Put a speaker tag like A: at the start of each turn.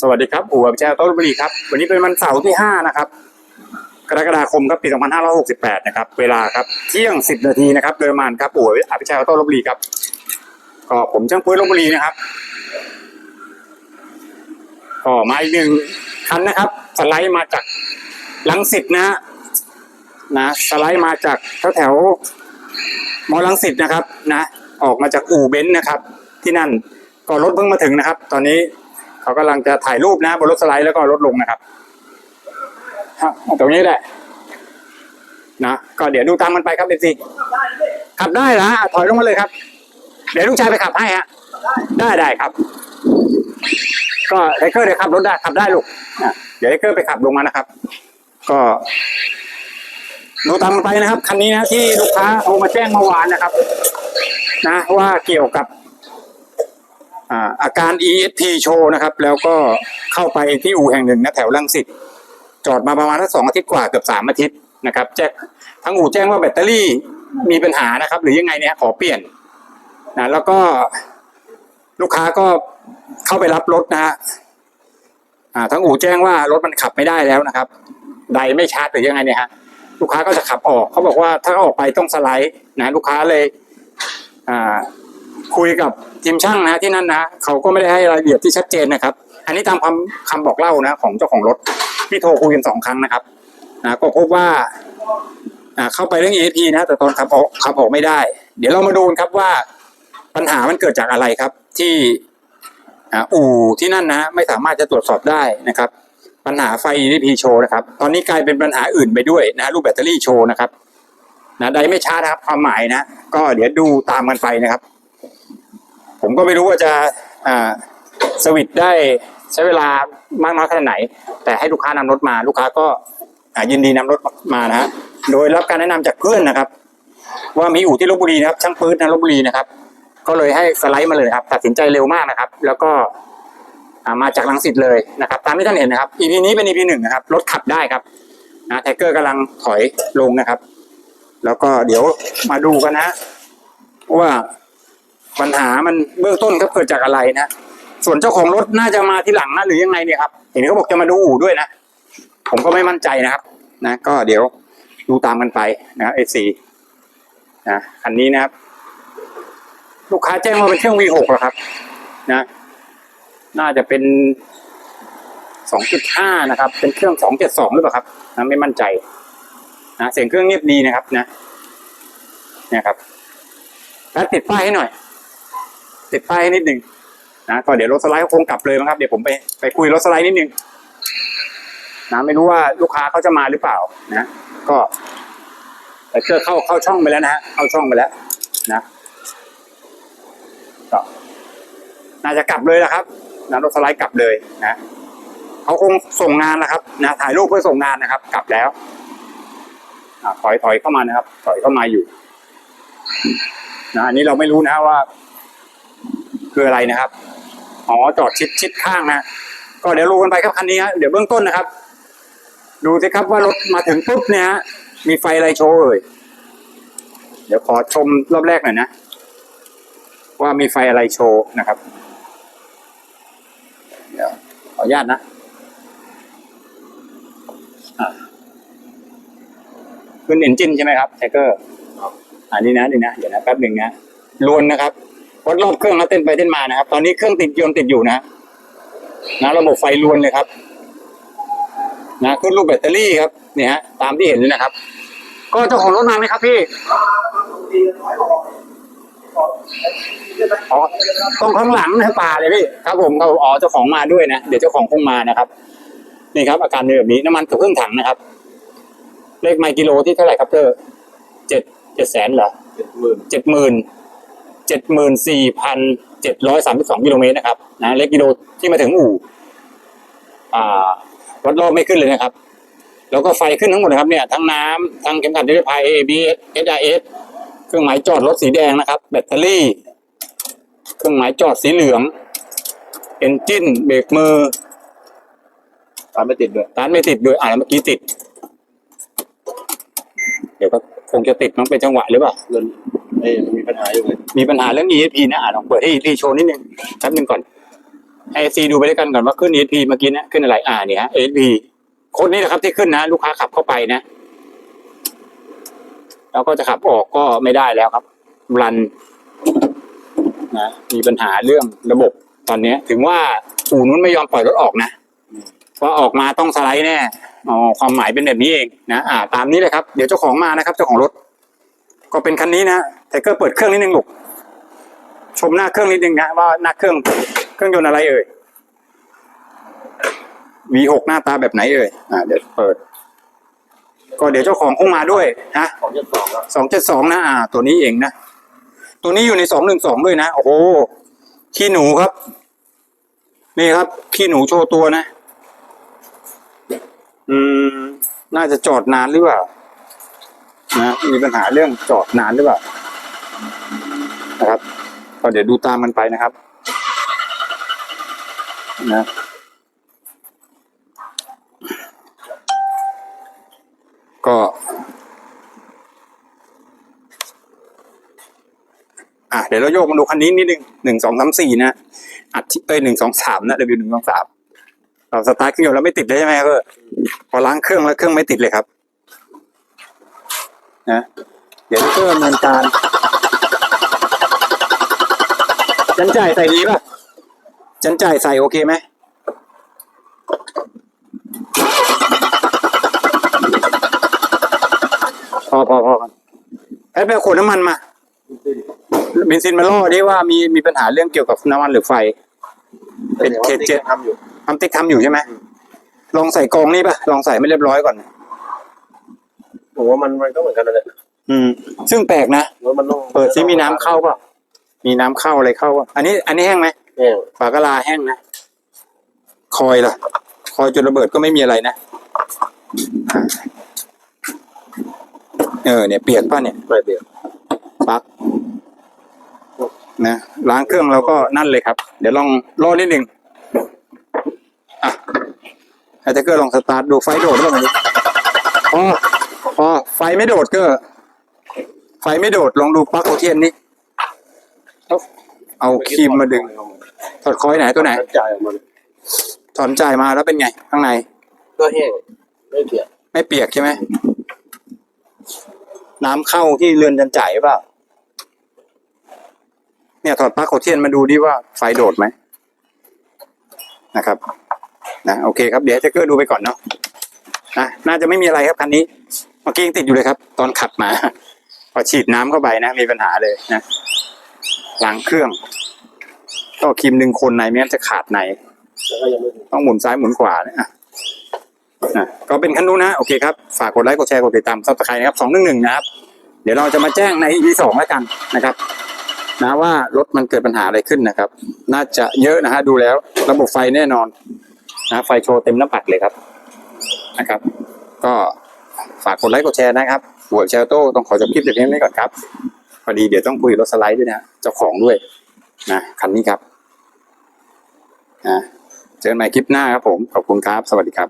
A: สวัสดีครับอู่อภิชัยต้นบุรีครับ วันนี้เป็นวันเสาร์ที่ 5 นะครับ กรกฎาคมครับปี 2568 นะครับ เวลาครับ เที่ยง 10 นาทีนะครับโดยประมาณครับอู่อภิชัยต้นบุรีครับ ก็ผมช่างปุ้ยลบบุรีนะครับ ก็มาอีกหนึ่งคันนะครับ สไลด์มาจากลังสิตนะฮะนะสไลด์มาจากแถวแถวมอลังสิตนะครับนะ ออกมาจากอู่เบนซ์นะครับ ที่นั่นก็รถเพิ่งมาถึงนะครับ ตอนนี้ เขากำลังจะถ่ายรูปนะบนรถสไลด์แล้วก็รถลงนะครับตรงนี้แหละนะก็เดี๋ยวดูตามมันไปครับเอซีขับได้นะถอยลงมาเลยครับ เดี๋ยวลูกชายไปขับให้ฮะได้ได้ครับ ก็ไทเกอร์เดี๋ยวขับรถได้ขับได้ลูกอะเดี๋ยวไทเกอร์ไปขับลงมานะครับ ก็ดูตามมันไปนะครับ คันนี้นะที่ลูกค้าโทรมาแจ้งเมื่อวานนะครับ นะว่าเกี่ยวกับ อาการ ESP โชว์นะครับ แล้วก็เข้าไปที่อู่แห่งหนึ่งนะแถวลังสิตจอดมาประมาณสักสองอาทิตย์กว่าเกือบสามอาทิตย์นะครับแจ้งทั้งอู่แจ้งว่าแบตเตอรี่มีปัญหานะครับ หรือยังไงเนี่ยขอเปลี่ยนนะแล้วก็ลูกค้าก็เข้าไปรับรถนะฮะทั้งอู่แจ้งว่ารถมันขับไม่ได้แล้วนะครับไดไม่ชาร์จหรือยังไงเนี่ยฮะลูกค้าก็จะขับออกเขาบอกว่าถ้าออกไปต้องสไลด์นะลูกค้าเลยอ่า คุยกับทีมช่างนะที่นั่นนะเขาก็ไม่ได้ให้รายละเอียดที่ชัดเจนนะครับ อันนี้ตามคำคำบอกเล่านะของเจ้าของรถที่โทรคุยกันสองครั้งนะครับนะก็พบว่าอ่าเข้าไปเรื่อง ESP นะแต่ตอนขับออกขับออกไม่ได้ เดี๋ยวเรามาดูนครับว่าปัญหามันเกิดจากอะไรครับ ที่อู่ที่นั่นนะไม่สามารถจะตรวจสอบได้นะครับ ปัญหาไฟ ESP โชว์นะครับ ตอนนี้กลายเป็นปัญหาอื่นไปด้วยนะรูปแบตเตอรี่โชว์นะครับนะใดไม่ช้านะครับความหมายนะ ก็เดี๋ยวดูตามกันไปนะครับ ผมก็ไม่รู้ว่าจะสวิตได้ใช้เวลามากน้อยขนาดไหน แต่ให้ลูกค้านำรถมาลูกค้าก็ยินดีนำรถมานะฮะโดยรับการแนะนำจากเพื่อนนะครับ ว่ามีอู่ที่ลบบุรีนะครับช่างปืนนะลบบุรีนะครับ ก็เลยให้สไลด์มาเลยครับ ตัดสินใจเร็วมากนะครับ แล้วก็มาจากลังสิตเลยนะครับ ตามที่ท่านเห็นนะครับ EP นี้เป็น EP หนึ่งนะครับรถขับได้ครับนะแท็กเกอร์กำลังถอยลงนะครับ แล้วก็เดี๋ยวมาดูกันนะว่า ปัญหามันเบื้องต้นก็เกิดจากอะไรนะส่วนเจ้าของรถน่าจะมาที่หลังนะหรือยังไงเนี่ยครับเห็นเขาบอกจะมาดูอู่ด้วยนะผมก็ไม่มั่นใจนะครับ นะ ก็เดี๋ยวดูตามกันไปนะเอซีนะคันนี้นะครับ ลูกค้าแจ้งว่าเป็นเครื่อง V6 หรอครับ นะ น่าจะเป็น 2.5 นะครับ เป็นเครื่อง 272 หรือเปล่าครับนะไม่มั่นใจนะเสียงเครื่องเงียบดีนะครับ นะเนี่ยครับแล้วติดป้ายให้หน่อย ติดป้ายให้นิดหนึ่งนะก็เดี๋ยวรถสไลด์คงกลับเลยมั้งครับเดี๋ยวผมไปไปคุยรถสไลด์นิดนึงนะไม่รู้ว่าลูกค้าเขาจะมาหรือเปล่านะ ก็แต่เจอเข้าเข้าช่องไปแล้วนะฮะเข้าช่องไปแล้ว นะก็น่าจะกลับเลยนะครับนะรถสไลด์กลับเลยนะเขาคงส่งงานนะครับ นะถ่ายรูปเพื่อส่งงานนะครับ กลับแล้วถอยถอยเข้ามานะครับ ถอยเข้ามาอยู่นะอันนี้เราไม่รู้นะว่า คืออะไรนะครับอ๋อจอดชิดชิดข้างนะก็เดี๋ยวรู้กันไปครับคันนี้ฮะเดี๋ยวเบื้องต้นนะครับ ดูสิครับว่ารถมาถึงปุ๊บเนี่ยฮะมีไฟอะไรโชว์เอ่ยเดี๋ยวขอชมรอบแรกหน่อยนะว่ามีไฟอะไรโชว์นะครับเดี๋ยวขออนุญาตนะอะขึ้นเอนจินใช่ไหมครับไทเกอร์อันนี้นะนี่นะเดี๋ยวนะแป๊บหนึ่งนะลวนนะครับ วัดรอบเครื่องแล้วเต้นไปเต้นมานะครับ ตอนนี้เครื่องติดยนต์ติดอยู่นะนะระบบไฟลวนเลยครับ นะขึ้นรูปแบตเตอรี่ครับเนี่ยฮะตามที่เห็นเลยนะครับ ก็เจ้าของรถมาไหมครับพี่อ๋อต้องข้างหลังนะป่าเลยพี่ครับผมเขาอ๋อเจ้าของมาด้วยนะเดี๋ยวเจ้าของคงมานะครับนี่ครับ อาการเป็นแบบนี้น้ำมันกับเครื่องถังนะครับ เลขไมล์กิโลที่เท่าไหร่ครับเธอเจ็ดเจ็ดแสนเหรอ
B: เจ็ดหมื่น
A: เจ็ดหมื่น เจ็ดหมื่นสี่พันเจ็ดร้อยสามสิบสองกิโลเมตรนะครับนะเลขกิโลที่มาถึงอู่อ่าวัดรอบไม่ขึ้นเลยนะครับ แล้วก็ไฟขึ้นทั้งหมดนะครับเนี่ย ทั้งน้ำทั้งเข็มขัดนิรภัย ABS SRS เครื่องหมายจอดรถสีแดงนะครับ แบตเตอรี่ เครื่องหมายจอดสีเหลืองเอนจินเบรกมือ
B: ตามไม่ติดด้วย
A: ร้านไม่ติดด้วยอ่าเมื่อกี้ติด เดี๋ยวก็คงจะติดมันเป็นจังหวะหรือเปล่า
B: เงิน เอ้ยมีปัญหาอยู่เลย
A: มีปัญหาเรื่อง ESP นะอะลองเปิดให้รีโชว์นิดนึงแป๊บนึงก่อนไอซีดูไปด้วยกันก่อนว่าขึ้น ESP เมื่อกี้นี่ยขึ้นอะไรอ่าเนี่ยฮะ ESP โค้ดนี้นะครับที่ขึ้นนะ ลูกค้าขับเข้าไปนะ แล้วก็จะขับออกก็ไม่ได้แล้วครับ รันนะมีปัญหาเรื่องระบบตอนนี้ถึงว่าอู่นู้นไม่ยอมปล่อยรถออกนะเพราะออกมาต้องสไลด์แน่อ๋อความหมายเป็นแบบนี้เองนะอ่า ตามนี้เลยครับ เดี๋ยวเจ้าของมานะครับ เจ้าของรถ ก็เป็นคันนี้นะ ไทเกอร์เปิดเครื่องนิดนึงลูกชมหน้าเครื่องนิดนึงนะว่าหน้าเครื่องเครื่องยนต์อะไรเอ่ย V6 หน้าตาแบบไหนเอ่ยอ่าเดี๋ยวเปิด ก็เดี๋ยวเจ้าของคงมาด้วยนะ
B: ของเจ็ดสอง
A: สองเจ็ดสองนะอ่า ตัวนี้เองนะ ตัวนี้อยู่ในสองหนึ่งสองด้วยนะ โอ้โหขี้หนูครับ นี่ครับขี้หนูโชว์ตัวนะ อืม น่าจะจอดนานหรือเปล่านะมีปัญหาเรื่องจอดนานหรือเปล่า นะครับก็เดี๋ยวดูตามมันไปนะครับ นะก็ อะเดี๋ยวเราโยกมาดูคันนี้นิดนึงหนึ่งสองสามสี่นะอัดที่เอ้ยหนึ่งสองสามนะ W หนึ่งสองสามเราสตาร์ทเครื่องยนต์แล้วไม่ติดเลยใช่ไหมครับพอล้างเครื่องแล้วเครื่องไม่ติดเลยครับ นะ เดี๋ยวเครื่องดำเนินการ จันจ่ายใส่ดีป่ะจันจ่ายใส่โอเคไหมพอพอพอกันแป๊บไปเอาขวดน้ำมันมาเบนซินมาล่อดิว่ามีมีปัญหาเรื่องเกี่ยวกับน้ำมันหรือไฟ เป็นเคสเจ็ด
B: ทำอยู่
A: ทำติ๊กทำอยู่ใช่ไหมลองใส่กองนี่ปะลองใส่ไม่เรียบร้อยก่อน
B: ผมว่ามันมันก็เหมือนกันนั่นแหละ
A: อืม ซึ่งแปลกนะ
B: รถมันต้อง
A: เปิดซิมีน้ำเข้าป่ะ มีน้ำเข้าอะไรเข้าป่ะอันนี้ อันนี้แห้งไหม
B: แห้ง
A: ฝากระลาแห้งนะ คอยล่ะ คอยจุดระเบิดก็ไม่มีอะไรนะ เออเนี่ยเปียกป่ะเนี่ย
B: ไม่เปลี่ยน
A: ปลั๊กนะล้างเครื่องเราก็นั่นเลยครับ เดี๋ยวลองรอนิดหนึ่งอะให้ตะเกอร์ลองสตาร์ทดูไฟโดดหรือเปล่าพอพอไฟไม่โดดก็ไฟไม่โดดลองดูปลั๊กโอเทียนนี่เอา เอาครีมมาดึงถอดคอยไหนตัวไหน
B: จ่ายออกมา
A: ถอนจ่ายมาแล้วเป็นไง ข้างใน
B: ก็แห้งไม่เปลี่ยน
A: ไม่เปียกใช่ไหมน้ำเข้าที่เรือนจันจ่ายหรือเปล่าเนี่ยถอดปลั๊กโอเทียนมาดูดิว่าไฟโดดไหมนะครับนะโอเคครับเดี๋ยวให้เทคเกอร์ดูไปก่อนเนาะนะน่าจะไม่มีอะไรครับคันนี้เมื่อกี้ยังติดอยู่เลยครับ ตอนขับมา พอฉีดน้ำเข้าไปนะ มีปัญหาเลยนะ ล้างเครื่องก็ครีมหนึ่งคนในไม่งั้นจะขาดในต้องหมุนซ้ายหมุนขวาเนะอะอะก็เป็นคันนู้นนะ โอเคครับ ฝากกดไลค์กดแชร์กดติดตามซับสไครต์นะครับสองหนึ่งหนึ่งนะครับ เดี๋ยวเราจะมาแจ้งใน EP สองแล้วกันนะครับ นะว่ารถมันเกิดปัญหาอะไรขึ้นนะครับ น่าจะเยอะนะฮะดูแล้ว ระบบไฟแน่นอนนะไฟโชว์เต็มหน้าปัดเลยครับนะครับ ก็ฝากกดไลค์กดแชร์นะครับหัวเชลโต้ต้องขอจบคลิปเดี๋ยวนี้ก่อนครับ พอดีเดี๋ยวต้องคุยรถสไลด์ด้วยนะเจ้าของด้วยนะคันนี้ครับนะเจอกันใหม่คลิปหน้าครับผม ขอบคุณครับ สวัสดีครับ